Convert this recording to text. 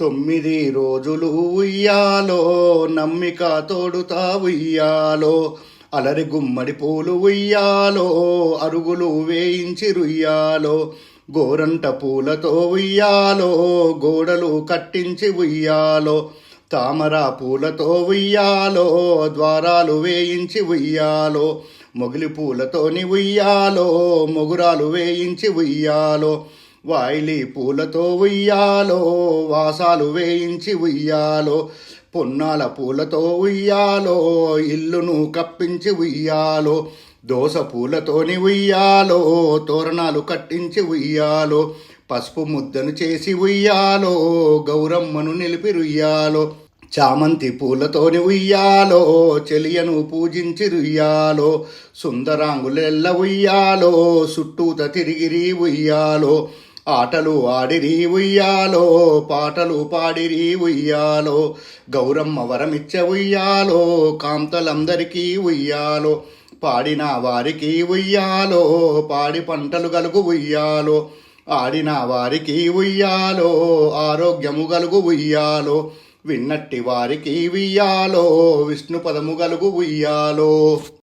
తొమ్మిది రోజులు ఉయ్యాలో నమ్మిక తోడుతా ఉయ్యాలో. అలరి గుమ్మడి పూలు ఉయ్యాలో అరుగులు వేయించి రుయ్యాలో గోరంట పూలతో ఉయ్యాలో గోడలు కట్టించి ఉయ్యాలో. తామర పూలతో ఉయ్యాలో ద్వారాలు వేయించి ఉయ్యాలో. మొగిలి పూలతోని ఉయ్యాలో మొగురాలు వేయించి ఉయ్యాలో. వాయిలి పూలతో ఉయ్యాలో వాసాలు వేయించి ఉయ్యాలో పొన్నాల పూలతో ఉయ్యాలో ఇల్లును కప్పించి ఉయ్యాలో దోస పూలతోని ఉయ్యాలో తోరణాలు కట్టించి ఉయ్యాలో పసుపు ముద్దను చేసి ఉయ్యాలో గౌరమ్మను నిలిపి రుయ్యాలో చామంతి పూలతోని ఉయ్యాలో చెలియను పూజించి రుయ్యాలో సుందరాంగులెల్ల ఉయ్యాలో చుట్టూత తిరిగిరి ఉయ్యాలో ఆటలు ఆడిరి ఉయ్యాలో పాటలు పాడిరి ఉయ్యాలో గౌరమ్మ వరమిచ్చ ఉయ్యాలో కాంతలందరికీ ఉయ్యాలో పాడిన వారికి ఉయ్యాలో పాడి పంటలు గలుగు ఉయ్యాలో ఆడిన వారికి ఉయ్యాలో ఆరోగ్యము గలుగు ఉయ్యాలో విన్నట్టి వారికి ఉయ్యాలో విష్ణు పదము గలుగు ఉయ్యాలో.